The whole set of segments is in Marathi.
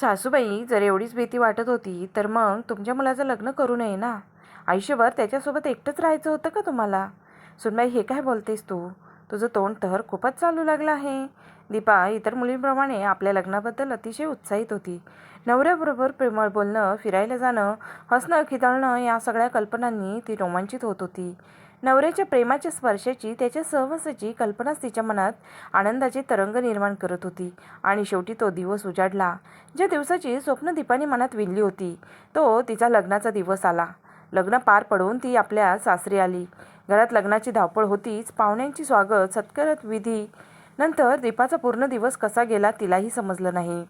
सासूबाई जर एवढीच भीती वाटत होती तर मग तुमच्या मुलाचं लग्न करू नये ना? आयुष्यभर त्याच्यासोबत एकटंच राहायचं होतं का तुम्हाला? सुनबाई हे काय बोलतेस तू? तुझं तोंड तर खूपच चालू लागलं आहे. दीपा इतर मुलींप्रमाणे आपल्या लग्नाबद्दल अतिशय उत्साहित होती. नवऱ्याबरोबर प्रेमळ बोलणं फिरायला जाणं हसणं खिदळणं या सगळ्या कल्पनांनी ती रोमांचित होत होती. नवऱ्याच्या प्रेमाच्या स्पर्शाची त्याच्या सहवासाची कल्पनाच तिच्या मनात आनंदाचे तरंग निर्माण करत होती. आणि शेवटी तो दिवस उजाडला. ज्या दिवसाची स्वप्न दीपाने मनात विणली होती तो तिचा लग्नाचा दिवस आला. लग्न पार पडून ती आपल्या सासरी आली. घरात लग्नाची धावपळ होतीच. पाहुण्यांची स्वागत सत्कारत विधी नंतर दीपाचा पूर्ण दिवस कसा गेला तिलाही समजलं नाही.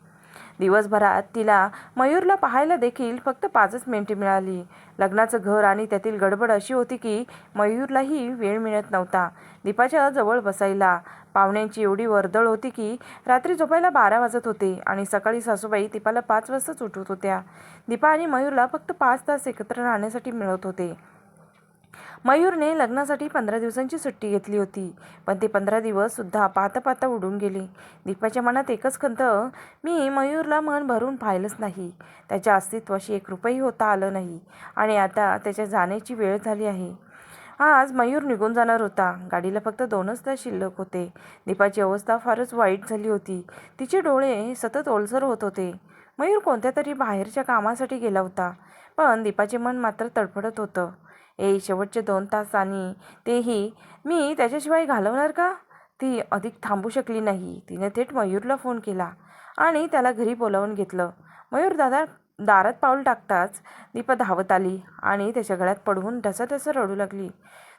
दिवसभरात तिला मयूरला पाहायला देखील फक्त पाचच मिनिटे मिळाली. लग्नाचं घर आणि त्यातील गडबड अशी होती की मयूरलाही वेळ मिळत नव्हता. दीपाच्या जवळ बसायला. पाहुण्यांची एवढी वर्दळ होती की रात्री झोपायला बारा वाजत होते आणि सकाळी सासूबाई दीपाला पाच वाजताच उठवत होत्या. दीपा आणि मयूरला फक्त पाच तास एकत्र राहण्यासाठी मिळत होते. मयूरने लग्नासाठी पंधरा दिवसांची सुट्टी घेतली होती. पण ते पंधरा दिवससुद्धा पाहता पाहता उडून गेले. दीपाच्या मनात एकच खंत मी मयूरला मन भरून पाहिलंच नाही. त्याच्या अस्तित्वाशी एक रुपयेही होता आलं नाही. आणि आता त्याच्या जाण्याची वेळ झाली आहे. आज मयूर निघून जाणार होता. गाडीला फक्त दोनच तास शिल्लक होते. दीपाची अवस्था फारच वाईट झाली होती. तिचे डोळे सतत ओलसर होत होते. मयूर कोणत्या तरी बाहेरच्या कामासाठी गेला होता. पण दीपाचे मन मात्र तडफडत होतं. ए शेवटचे दोन तास आणि तेही. मी त्याच्याशिवाय घालवणार का? ती अधिक थांबू शकली नाही. तिने थेट मयूरला फोन केला आणि त्याला घरी बोलावून घेतलं. मयूर दादा दारात पाऊल टाकताच दीपा धावत आली आणि त्याच्या गळ्यात पडून ढसाढसं रडू लागली.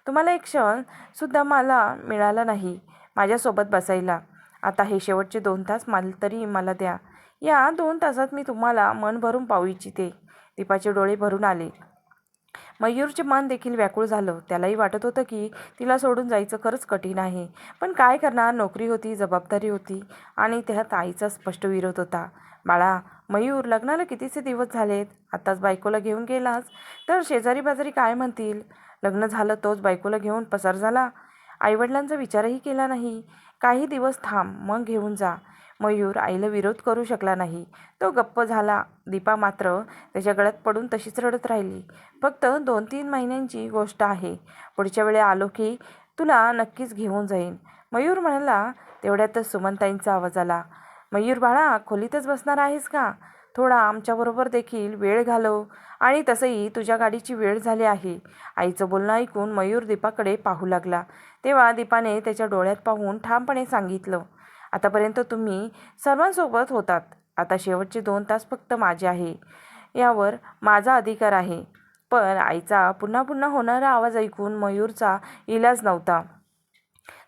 तुम्हाला एक क्षणसुद्धा मला मिळाला नाही माझ्यासोबत बसायला. आता हे शेवटचे दोन तास माल तरी मला द्या. या दोन तासात मी तुम्हाला मन भरून पाहू इच्छिते. दीपाचे डोळे भरून आले. मयूरचे मन देखील व्याकुळ झालं. त्यालाही वाटत होतं की तिला सोडून जायचं खरंच कठीण आहे. पण काय करणार? नोकरी होती जबाबदारी होती आणि त्यात आईचा स्पष्ट विरोध होता. बाळा मयूर लग्नाला कितीसे दिवस झालेत? आत्ताच बायकोला घेऊन गेलास? तर शेजारी बाजारी काय म्हणतील? लग्न झालं तोच बायकोला घेऊन पसार झाला? आईवडिलांचा विचारही केला नाही. काही दिवस थांब मग घेऊन जा. मयूर आईला विरोध करू शकला नाही. तो गप्प झाला. दीपा मात्र त्याच्या गळ्यात पडून तशीच रडत राहिली. फक्त दोन तीन महिन्यांची गोष्ट आहे. पुढच्या वेळी आलो की तुला नक्कीच घेऊन जाईन. मयूर म्हणाला तेवढ्यातच सुमनताईंचा आवाज आला. मयूर बाळा खोलीतच बसणार आहेस का? थोडा आमच्याबरोबर देखील वेळ घालव. आणि तसंही तुझ्या गाडीची वेळ झाली आहे. आईचं बोलणं ऐकून मयूर दीपाकडे पाहू लागला. तेव्हा दीपाने त्याच्या डोळ्यात पाहून ठामपणे सांगितलं आतापर्यंत तुम्ही सर्वांसोबत होतात. आता शेवटचे दोन तास फक्त माझे आहे. यावर माझा अधिकार आहे. पण आईचा पुन्हा पुन्हा होणारा आवाज ऐकून मयूरचा इलाज नव्हता.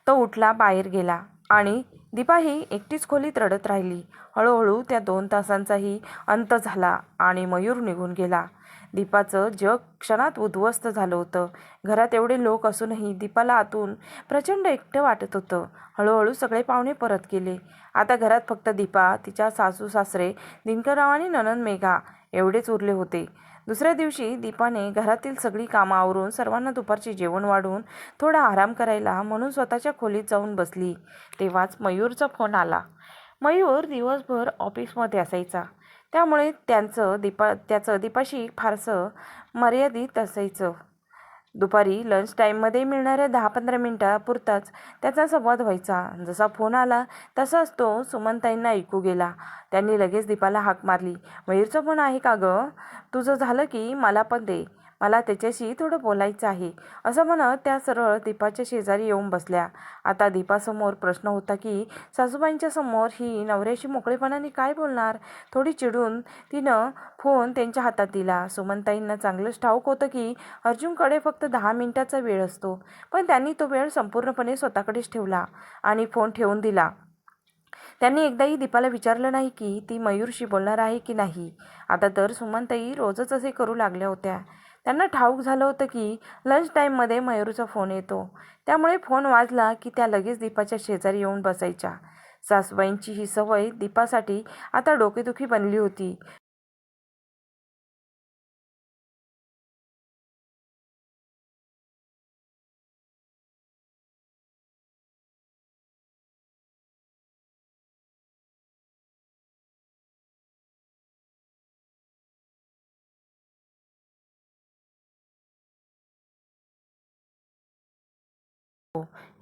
तो उठला बाहेर गेला आणि दीपाही एकटीच खोलीत रडत राहिली. हळूहळू त्या दोन तासांचाही अंत झाला आणि मयूर निघून गेला. दीपाचं जग क्षणात उद्ध्वस्त झालं होतं. घरात एवढे लोक असूनही दीपाला आतून प्रचंड एकटं वाटत होतं. हळूहळू सगळे पाहुणे परत गेले. आता घरात फक्त दीपा तिच्या सासू सासरे दिनकरराव आणि ननंद मेघा एवढेच उरले होते. दुसऱ्या दिवशी दीपाने घरातील सगळी कामं आवरून सर्वांना दुपारचे जेवण वाढून थोडा आराम करायला म्हणून स्वतःच्या खोलीत जाऊन बसली. तेव्हाच मयूरचा फोन आला. मयूर दिवसभर ऑफिसमध्ये असायचा. त्यामुळे त्यांचं दीपा त्याचं दीपाशी फारसं मर्यादित असायचं. दुपारी लंच टाईममध्ये मिळणाऱ्या दहा पंधरा मिनटापुरताच त्याचा संवाद व्हायचा. जसा फोन आला तसाच तो सुमनताईंना ऐकू गेला. त्यांनी लगेच दीपाला हाक मारली. मयूरचा फोन आहे का गं? तुझं झालं की मला पण दे. मला त्याच्याशी थोडं बोलायचं आहे. असं म्हणत त्या सरळ दीपाच्या शेजारी येऊन बसल्या. आता दीपासमोर प्रश्न होता की सासूबाईंच्या समोर ही नवऱ्याशी मोकळेपणाने काय बोलणार? थोडी चिडून तिनं फोन त्यांच्या हातात दिला. सुमनताईंना चांगलंच ठाऊक होतं की अर्जुनकडे फक्त दहा मिनिटाचा वेळ असतो. पण त्यांनी तो वेळ संपूर्णपणे स्वतःकडेच ठेवला आणि फोन ठेवून दिला. त्यांनी एकदाही दीपाला विचारलं नाही की ती मयूरशी बोलणार आहे की नाही? आता तर सुमनताई रोजच असे करू लागल्या होत्या. त्यांना ठाऊक झालं होतं की लंच टाईममध्ये मयूरचा फोन येतो. त्यामुळे फोन वाजला की त्या लगेच दीपाच्या शेजारी येऊन बसायच्या. सासूबाईंची ही सवय दीपासाठी आता डोकेदुखी बनली होती.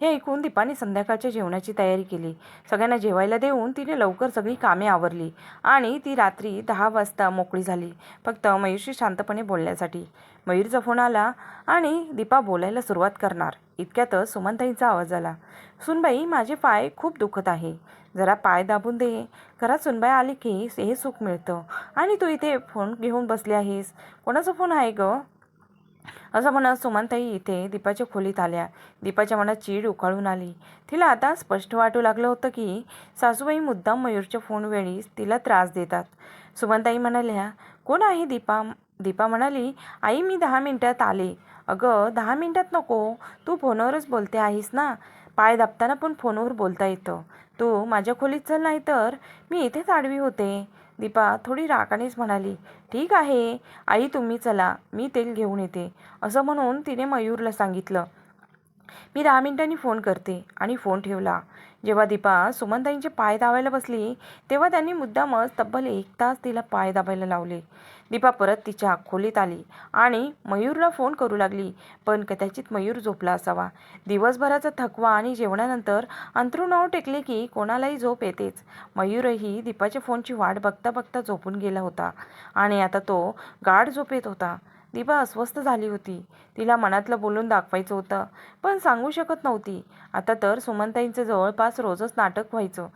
हे ऐकून दीपाने संध्याकाळच्या जेवणाची तयारी केली. सगळ्यांना जेवायला देऊन तिने लवकर सगळी कामे आवरली आणि ती रात्री दहा वाजता मोकळी झाली. फक्त मयूरशी शांतपणे बोलण्यासाठी. मयूरचा फोन आला आणि दीपा बोलायला सुरुवात करणार. इतक्यातच सुमनताईचा आवाज आला. सुनबाई माझे पाय खूप दुखत आहे. जरा पाय दाबून दे. घरात सुनबाई आली की हे सुख मिळतं. आणि तू इथे फोन घेऊन बसली आहेस. कोणाचा फोन आहे गं? असं म्हणत सुमनताई इथे दीपाच्या खोलीत आल्या. दीपाच्या मनात चीड उकाळून आली. तिला आता स्पष्ट वाटू लागलं होतं की सासूबाई मुद्दाम मयूरच्या फोनवेळी तिला त्रास देतात. सुमनताई म्हणाल्या कोण आहे दीपा? दीपा म्हणाली आई मी दहा मिनटात आले. अगं दहा मिनटात नको. तू फोनवरच बोलते आहेस ना? पाय दाबताना पण फोनवर बोलता येतं. तू माझ्या खोलीत चल नाही तर मी इथेच आडवी होते. दीपा थोडी रागानेच म्हणाली ठीक आहे आई तुम्ही चला मी तेल घेऊन येते. असं म्हणून तिने मयूरला सांगितलं. मी दहा मिनिटांनी फोन करते आणि फोन ठेवला. जेव्हा दीपा सुमनताईंचे पाय दाबायला बसली तेव्हा त्यांनी मुद्दामच तब्बल एक तास तिला पाय दाबायला लावले. दीपा परत तिच्या खोलीत आली आणि मयूरला फोन करू लागली पण कदाचित मयूर झोपला असावा. दिवसभराचा थकवा आणि जेवणानंतर अंथरुणावर टेकले की कोणालाही झोप येतेच. मयूरही दीपाच्या फोनची वाट बघता बघता झोपून गेला होता आणि आता तो गाढ झोपेत होता. दीपा अस्वस्थ झाली होती. तिला मनातलं बोलून दाखवायचं होतं पण सांगू शकत नव्हती. आता तर सुमनताईंचं जवळपास रोजच नाटक व्हायचं.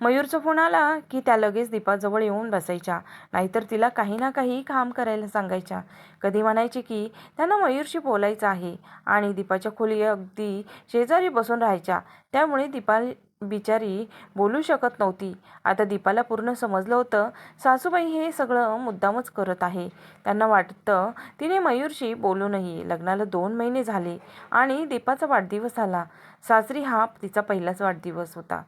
मयूरचा फोन आला की त्या लगेच दीपाजवळ येऊन बसायच्या. नाहीतर तिला काही ना काही काम करायला सांगायच्या. कधी म्हणायचे की त्यांना मयूरशी बोलायचं आहे. आणि दीपाच्या खोली अगदी शेजारी बसून राहायच्या. त्यामुळे दीपा बिचारी बोलू शकत नव्हती. आता दीपाला पूर्ण समजलं होतं सासूबाई हे सगळं मुद्दामच करत आहे. त्यांना वाटतं तिने मयूरशी बोलू नये. लग्नाला दोन महिने झाले आणि दीपाचा वाढदिवस आला सासरी हा तिचा पहिलाच वाढदिवस होता.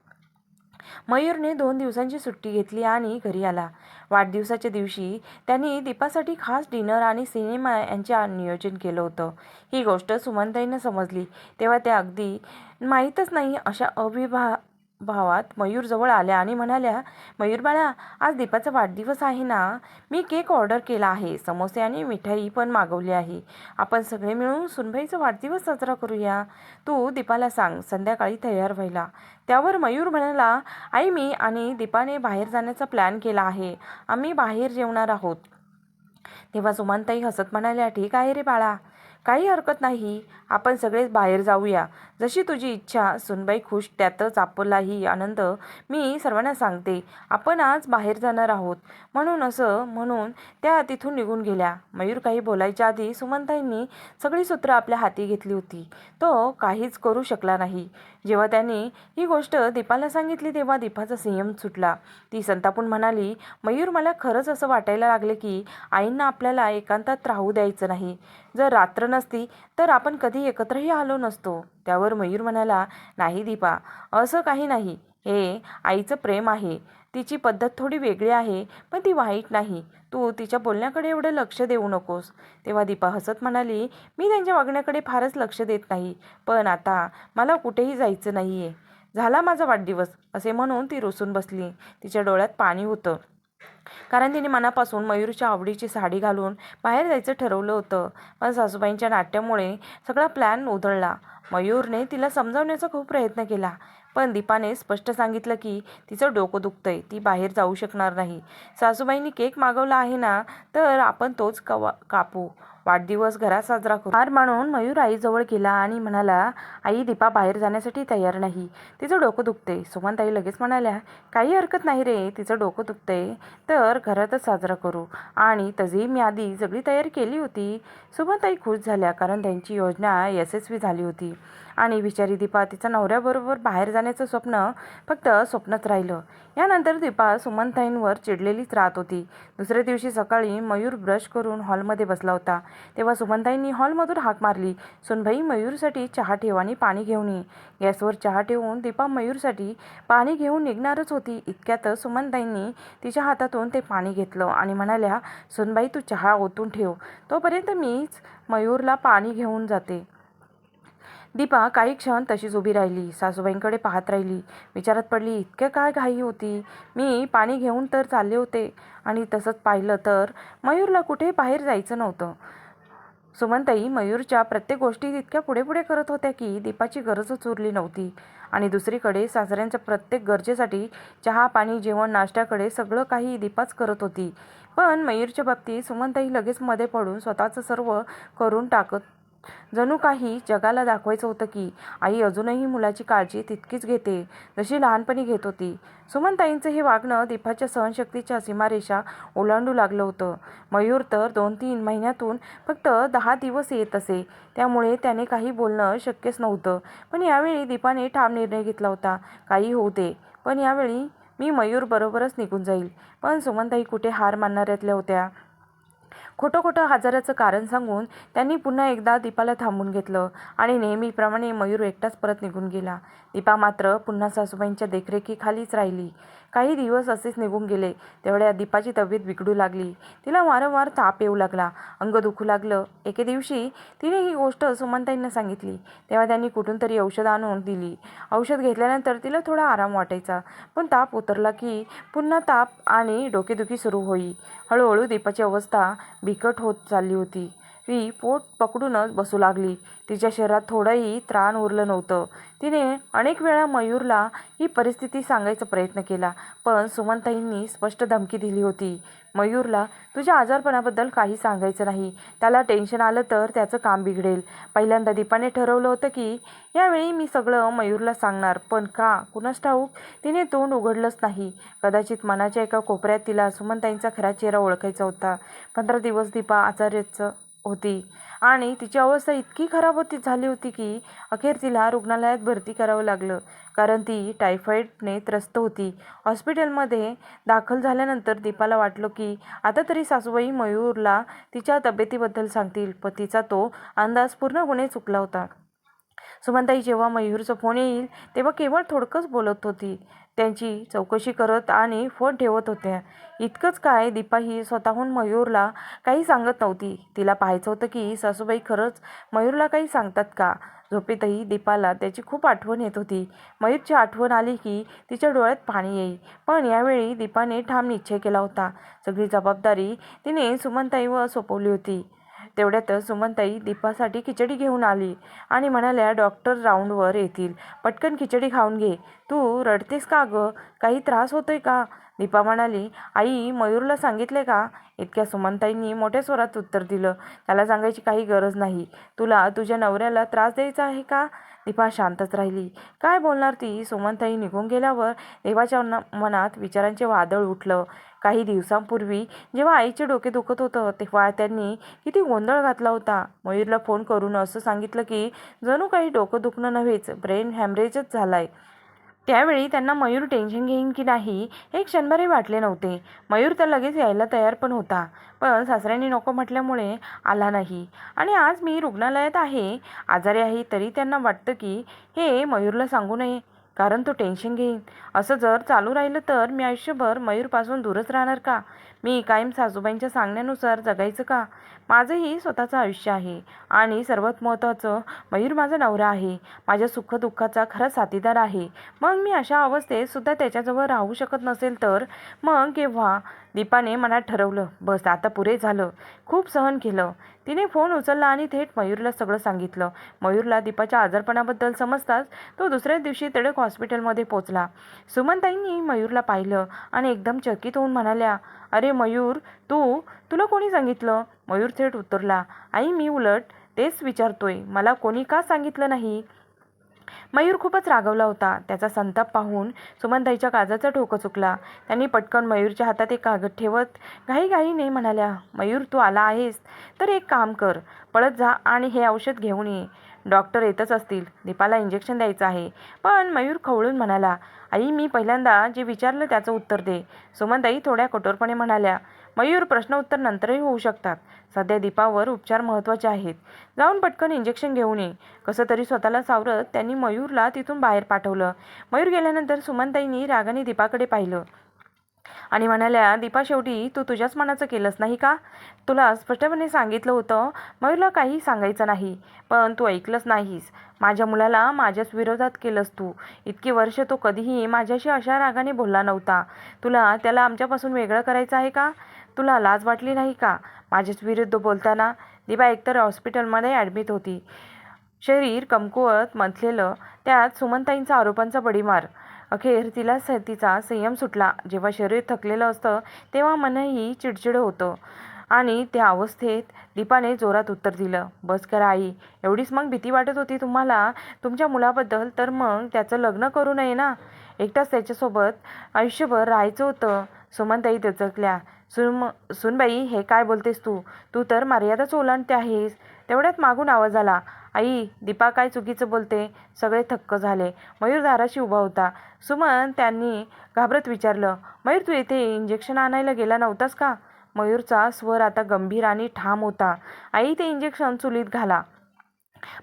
मयूरने दोन दिवसांची सुट्टी घेतली आणि घरी आला. वाढदिवसाच्या दिवशी त्यांनी दीपासाठी खास डिनर आणि सिनेमा यांचे नियोजन केलं होतं. ही गोष्ट सुमनताईनं समजली. तेव्हा त्या अगदी माहीतच नाही अशा अविभा भावात मयूर जवळ आल्या आणि म्हणाल्या मयूर बाळा आज दीपाचा वाढदिवस आहे ना? मी केक ऑर्डर केला आहे समोसे आणि मिठाई पण मागवली आहे. आपण सगळे मिळून सुनबाईचा वाढदिवस साजरा करूया. तू दीपाला सांग संध्याकाळी तयार व्हायला. त्यावर मयूर म्हणाला आई मी आणि दीपाने बाहेर जाण्याचा प्लॅन केला आहे. आम्ही बाहेर जेवणार आहोत. तेव्हा सुमानताई हसत म्हणाल्या ठीक आहे रे बाळा. काही हरकत नाही. आपण सगळेच बाहेर जाऊया. जशी तुझी इच्छा सुनबाई खुश त्यातच आपलाही आनंद मी सर्वांना सांगते. आपण आज बाहेर जाणार आहोत. म्हणून असं म्हणून त्या तिथून निघून गेल्या. मयूर काही बोलायच्या आधी सुमंताईंनी सगळी सूत्र आपल्या हाती घेतली होती. तो काहीच करू शकला नाही. जेव्हा त्यांनी ही गोष्ट दीपाला सांगितली तेव्हा दीपाचा संयम सुटला. ती संतापून म्हणाली मयूर मला खरंच असं वाटायला लागले की आईंना आपल्याला एकांतात राहू द्यायचं नाही. जर रात्र नसती तर आपण कधी एकत्रही आलो नसतो. त्यावर मयूर म्हणाला नाही दीपा असं काही नाही. हे आईचं प्रेम आहे. तिची पद्धत थोडी वेगळी आहे पण ती वाईट नाही. तू तिच्या बोलण्याकडे एवढं लक्ष देऊ नकोस. तेव्हा दीपा हसत म्हणाली मी त्यांच्या वागण्याकडे फारच लक्ष देत नाही पण आता मला कुठेही जायचं नाही आहे झाला माझा वाढदिवस असे म्हणून ती रुसून बसली. तिच्या डोळ्यात पाणी होतं. कारण तिने मनापासून मयूरच्या आवडीची साडी घालून बाहेर जायचं ठरवलं होतं. पण सासूबाईंच्या नाट्यामुळे सगळा प्लॅन उधळला मयूरने तिला समजावण्याचा खूप प्रयत्न केला. पण दीपाने स्पष्ट सांगितलं की तिचं डोकं दुखतंय ती बाहेर जाऊ शकणार नाही. सासूबाईंनी केक मागवला आहे ना तर आपण तोच कवा कापू. वाढदिवस घरात साजरा करू. हार मानून मयूर आईजवळ गेला आणि म्हणाला आई दीपा बाहेर जाण्यासाठी तयार नाही. तिचं डोकं दुखते सुमनताई लगेच म्हणाल्या काही हरकत नाही रे तिचं डोकं दुखतंय. तर घरातच साजरा करू. आणि तशी मी आधी सगळी तयारी केली होती. सुमनताई खुश झाल्या कारण त्यांची योजना यशस्वी झाली होती. आणि बिचारी दीपा तिच्या नवऱ्याबरोबर बाहेर जाण्याचं स्वप्न फक्त स्वप्नच राहिलं. यानंतर दीपा सुमनताईंवर चिडलेलीच राहत होती. दुसऱ्या दिवशी सकाळी मयूर ब्रश करून हॉलमध्ये बसला होता. तेव्हा सुमनताईंनी हॉलमधून हाक मारली. सुनभाई मयूरसाठी चहा ठेव आणि पाणी घेऊन ये. गॅसवर चहा ठेवून दीपा मयूरसाठी पाणी घेऊन निघणारच होती. इतक्यातच सुमनताईंनी तिच्या हातातून ते पाणी घेतलं आणि म्हणाल्या सुनबाई तू चहा ओतून ठेव. तोपर्यंत मीच मयूरला पाणी घेऊन जाते. दीपा काही क्षण तशीच उभी राहिली. सासूबाईंकडे पाहत राहिली. विचारात पडली इतक्या काय घाई होती? मी पाणी घेऊन तर चालले होते आणि तसंच पाहिलं तर मयूरला कुठे बाहेर जायचं नव्हतं. सुमनताई मयूरच्या प्रत्येक गोष्टी इतक्या पुढे पुढे करत होत्या की दीपाची गरजच उरली नव्हती. आणि दुसरीकडे सासऱ्यांच्या प्रत्येक गरजेसाठी चहा पाणी जेवण नाश्त्याकडे सगळं काही दीपाच करत होती. पण मयूरच्या बाबतीत सुमनताई लगेच मध्ये पडून स्वतःचं सर्व करून टाकत जणू काही जगाला दाखवायचं होतं की आई अजूनही मुलाची काळजी तितकीच घेते जशी लहानपणी घेत होती. सुमनताईंचं हे वागणं दीपाच्या सहनशक्तीच्या सीमारेषा ओलांडू लागलं होतं. मयूर तर दोन तीन महिन्यातून फक्त दहा दिवस येत असे. त्यामुळे त्याने काही बोलणं शक्यच नव्हतं. पण यावेळी दीपाने ठाम निर्णय घेतला होता. काही होऊ दे. पण यावेळी मी मयूर बरोबरच निघून जाईल. पण सुमनताई कुठे हार मानणाऱ्यातल्या होत्या? खोटं खोटं हजाराचं कारण सांगून त्यांनी पुन्हा एकदा दीपाला थांबून घेतलं आणि नेहमीप्रमाणे मयूर एकटाच परत निघून गेला. दीपा मात्र पुन्हा सासूबाईंच्या देखरेखीखालीच राहिली. काही दिवस असेच निघून गेले. तेवढ्या दीपाची तब्येत बिघडू लागली. तिला वारंवार ताप येऊ लागला. अंग दुखू लागलं. एके दिवशी तिने ही गोष्ट सुमनताईंना सांगितली. तेव्हा त्यांनी कुठून तरी औषध आणून दिली. औषध घेतल्यानंतर तिला थोडा आराम वाटायचा. पण ताप उतरला की पुन्हा ताप आणि डोकेदुखी सुरू होई. हळूहळू दीपाची अवस्था बिकट होत चालली होती. ती पोट पकडूनच बसू लागली. तिच्या शरीरात थोडंही त्राण उरलं नव्हतं. तिने अनेक वेळा मयूरला ही परिस्थिती सांगायचा प्रयत्न केला पण सुमनताईंनी स्पष्ट धमकी दिली होती. मयूरला तुझ्या आजारपणाबद्दल काही सांगायचं नाही. त्याला टेन्शन आलं तर त्याचं काम बिघडेल. पहिल्यांदा दीपाने ठरवलं होतं की यावेळी मी सगळं मयूरला सांगणार पण का? कुणास ठाऊक तिने तोंड उघडलंच नाही. कदाचित मनाच्या एका कोपऱ्यात तिला सुमनताईंचा खरा चेहरा ओळखायचा होता. पंधरा दिवस दीपा आचार्यचं होती. आणि तिची अवस्था इतकी खराब होती झाली होती की अखेर तिला रुग्णालयात भरती करावं लागलं. कारण ती टायफॉईडने त्रस्त होती. हॉस्पिटलमध्ये दाखल झाल्यानंतर दीपाला वाटलं की आता तरी सासूबाई मयूरला तिच्या तब्येतीबद्दल सांगतील. पतीचा तो अंदाज पूर्णपणे चुकला होता. सुमनताई जेव्हा मयूरचा फोन येईल तेव्हा केवळ थोडकंच बोलत होती. त्यांची चौकशी करत आणि फोन ठेवत होत्या. इतकंच काय दीपा ही स्वतःहून मयूरला काही सांगत नव्हती. तिला पाहायचं होतं की सासूबाई खरंच मयूरला काही सांगतात का? झोपेतही दीपाला त्याची खूप आठवण येत होती. मयूरची आठवण आली की तिच्या डोळ्यात पाणी येई पण यावेळी दीपाने ठाम निश्चय केला होता. सगळी जबाबदारी तिने सुमनताईवर सोपवली होती. तेवढ्यातच सुमनताई दीपासाठी खिचडी घेऊन आली आणि म्हणाल्या डॉक्टर राऊंडवर येतील. पटकन खिचडी खाऊन घे. तू रडतेस का गं? काही त्रास होतोय का? दीपा म्हणाली आई मयूरला सांगितले का? इतक्या सुमनताईंनी मोठ्या स्वरात उत्तर दिलं त्याला सांगायची काही गरज नाही. तुला तुझ्या नवऱ्याला त्रास द्यायचा आहे का? दीपा शांतच राहिली. काय बोलणार ती? सुमनताई निघून गेल्यावर देवाच्या मनात विचारांचे वादळ उठलं. काही दिवसांपूर्वी जेव्हा आईचे डोके दुखत होतं तेव्हा त्यांनी किती गोंधळ घातला होता. मयूरला फोन करून असं सांगितलं की जणू काही डोकं दुखणं नव्हेच. ब्रेन हॅमरेजच झालाय. त्यावेळी त्यांना मयूर टेन्शन घेईन की नाही हे क्षणभरही वाटले नव्हते. मयूर तर लगेच यायला तयार पण होता. पण सासऱ्यांनी नको म्हटल्यामुळे आला नाही. आणि आज मी रुग्णालयात आहे. आजारी आहे तरी त्यांना वाटतं की हे मयूरला सांगू नये कारण तो टेन्शन घेईन. असं जर चालू राहिलं तर मी आयुष्यभर मयूरपासून दूरच राहणार का? मी कायम सासूबाईंच्या सांगण्यानुसार जगायचं का? माझंही स्वतःचं आयुष्य आहे आणि सर्वात महत्त्वाचं मयूर माझा नवरा आहे. माझ्या सुखदुःखाचा खरा साथीदार आहे. मग मी अशा अवस्थेत सुद्धा त्याच्याजवळ राहू शकत नसेल तर मग केव्हा? दीपाने मनात ठरवलं बस आता पुरे झालं. खूप सहन केलं. तिने फोन उचलला आणि थेट मयूरला सगळं सांगितलं. मयूरला दीपाच्या आजारपणाबद्दल समजताच तो दुसऱ्याच दिवशी तडक हॉस्पिटलमध्ये पोचला. सुमनताईंनी मयूरला पाहिलं आणि एकदम चकित होऊन म्हणाल्या अरे मयूर तू? तुला कोणी सांगितलं? मयूर थेट उतरला. आई मी उलट. तेच विचारतोय. मला कोणी का सांगितलं नाही? मयूर खूपच रागवला होता. त्याचा संताप पाहून सुमनताईच्या काजाचा ठोकं चुकला. त्यांनी पटकन मयूरच्या हातात एक कागद ठेवत घाईघाईने म्हणाल्या मयूर तू आला आहेस? तर एक काम कर. पळत जा आणि हे औषध घेऊन ये. डॉक्टर येतच असतील. दीपाला इंजेक्शन द्यायचं आहे. पण मयूर खवळून म्हणाला आई मी पहिल्यांदा जे विचारलं त्याचं उत्तर दे. सुमनताई थोड्या कठोरपणे म्हणाल्या मयूर प्रश्न उत्तर नंतरही होऊ शकतात. सध्या दीपावर उपचार महत्त्वाचे आहेत. जाऊन पटकन इंजेक्शन घेऊन ये. कसं तरी स्वतःला सावरत त्यांनी मयूरला तिथून बाहेर पाठवलं. मयूर गेल्यानंतर सुमनताईंनी रागाने दीपाकडे पाहिलं. आणि म्हणाल्या दीपा शेवटी तू तुझ्याच मनाचं केलंस नाही का? तुला स्पष्टपणे सांगितलं होतं मयूरला काही सांगायचं नाही पण तू ऐकलंच नाहीस. माझ्या मुलाला माझ्याच विरोधात केलंस तू. इतकी वर्ष तो कधीही माझ्याशी अशा रागाने बोलला नव्हता. तुला त्याला आमच्यापासून वेगळं करायचं आहे का? तुला लाज वाटली नाही का? माझ्याच विरुद्ध बोलताना दीपा एकतर हॉस्पिटलमध्ये ॲडमिट होती. शरीर कमकुवत मंथलेलं त्यात सुमनताईंचा आरोपांचा बडीमार अखेर तिला स तिचा संयम सुटला. जेव्हा शरीर थकलेलं असतं तेव्हा मनही चिडचिड होतं आणि त्या अवस्थेत दीपाने जोरात उत्तर दिलं बस करा आई एवढीच मग भीती वाटत होती तुम्हाला. तुमच्या मुलाबद्दल तर मग त्याचं लग्न करू नये ना. एकटाच त्याच्यासोबत आयुष्यभर राहायचं होतं. सुमनताई दचकल्या सुम सुनबाई हे काय बोलतेस तू? तू तर मर्यादाच ओलांडते आहेस. तेवढ्यात मागून आवाज आला आई दीपा काय चुकीचं बोलते? सगळे थक्क झाले. मयूर दाराशी उभा होता. सुमन त्यांनी घाबरत विचारलं मयूर तू येथे इंजेक्शन आणायला गेला नव्हतास का? मयूरचा स्वर आता गंभीर आणि ठाम होता. आई ते इंजेक्शन चुलीत घाला.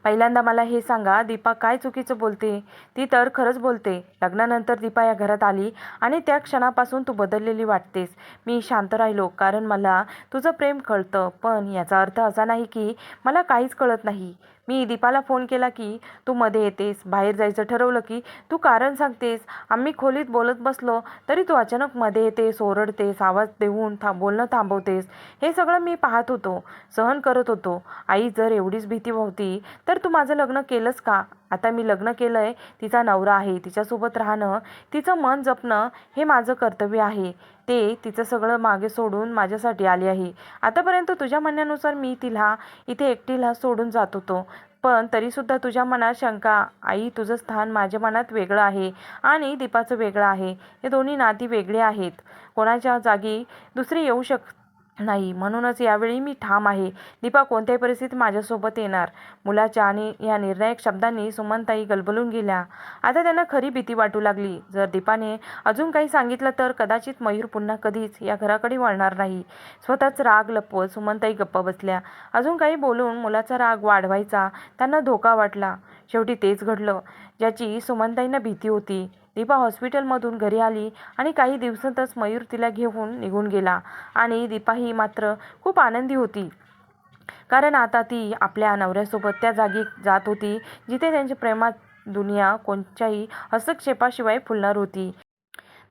पहिल्यांदा मला हे सांगा दीपा काय चुकीचं बोलते? ती तर खरंच बोलते. लग्नानंतर दीपा या घरात आली आणि त्या क्षणापासून तू बदललेली वाटतेस. मी शांत राहिलो कारण मला तुझं प्रेम कळतं. पण याचा अर्थ असा नाही की मला काहीच कळत नाही. मी दीपाला फोन केला की तू मध्ये येतेस बाहेर जायचं ठरवलं की तू कारण सांगतेस. आम्ही खोलीत बोलत बसलो तरी तू अचानक मध्ये येतेस ओरडतेस आवाज देऊन था बोलणं थांबवतेस. हे सगळं मी पाहत होतो सहन करत होतो. आई जर एवढीच भीती होती तर तू माझं लग्न केलंस का? आता मी लग्न केलं आहे तिचा नवरा आहे तिच्यासोबत राहणं तिचं मन जपणं हे माझं कर्तव्य आहे. ते तिचं सगळं मागे सोडून माझ्यासाठी आली आहे. आतापर्यंत तुझ्या म्हणण्यानुसार मी तिला इथे एकटीला सोडून जात होतो. पण तरीसुद्धा तुझ्या मनात शंका आई तुझं स्थान माझ्या मनात वेगळं आहे आणि दीपाचं वेगळं आहे. हे दोन्ही नाती वेगळे आहेत. कोणाच्या जागी दुसरी येऊ शक नाही म्हणूनच यावेळी मी ठाम आहे. दीपा कोणत्याही परिस्थितीत माझ्यासोबत येणार? मुलाच्या आणि या निर्णायक शब्दांनी सुमनताई गलबलून गेल्या. आता त्यांना खरी भीती वाटू लागली. जर दीपाने अजून काही सांगितलं तर कदाचित मयूर पुन्हा कधीच या घराकडे वळणार नाही. स्वतःच राग लपवत सुमनताई गप्प बसल्या. अजून काही बोलून मुलाचा राग वाढवायचा त्यांना धोका वाटला. शेवटी तेच घडलं ज्याची सुमनताईंना भीती होती. दीपा हॉस्पिटलमधून घरी आली आणि काही दिवसातच मयूर तिला घेऊन निघून गेला. आणि दीपा ही मात्र खूप आनंदी होती. कारण आता ती आपल्या नवऱ्यासोबत त्या जागी जात होती जिथे त्यांच्या प्रेमात दुनिया कोणत्याही हस्तक्षेपाशिवाय फुलणार होती.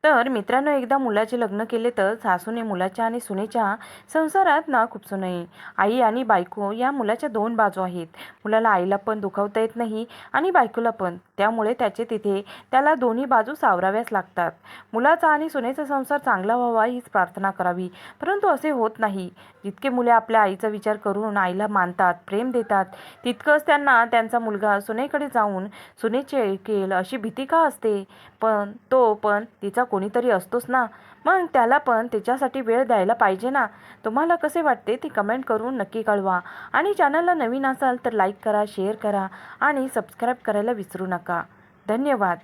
तर मित्रांनो एकदा मुलाचे लग्न केले तर सासूने मुलाच्या आणि सुनेच्या संसारात ना खुपसू नये. आई आणि बायको या मुलाच्या दोन बाजू आहेत. मुलाला आईला पण दुखावता येत नाही आणि बायकोला पण. त्यामुळे त्याचे तिथे त्याला दोन्ही बाजू सावराव्याच लागतात. मुलाचा आणि सुनेचा संसार चांगला व्हावा हीच प्रार्थना करावी. परंतु असे होत नाही. जितके मुले आपल्या आईचा विचार करून आईला मानतात प्रेम देतात तितकंच त्यांना त्यांचा मुलगा सुनेकडे जाऊन सुनेचे ऐकेल अशी भीती का असते? पण तो पण तिचा कोणीतरी असतोच ना. मग त्याला पण त्याच्यासाठी वेळ द्यायला पाहिजे ना. तुम्हाला कसे वाटते ते कमेंट करून नक्की कळवा. आणि चॅनलला नवीन असाल तर लाईक करा शेअर करा आणि सबस्क्राईब करायला विसरू नका. धन्यवाद.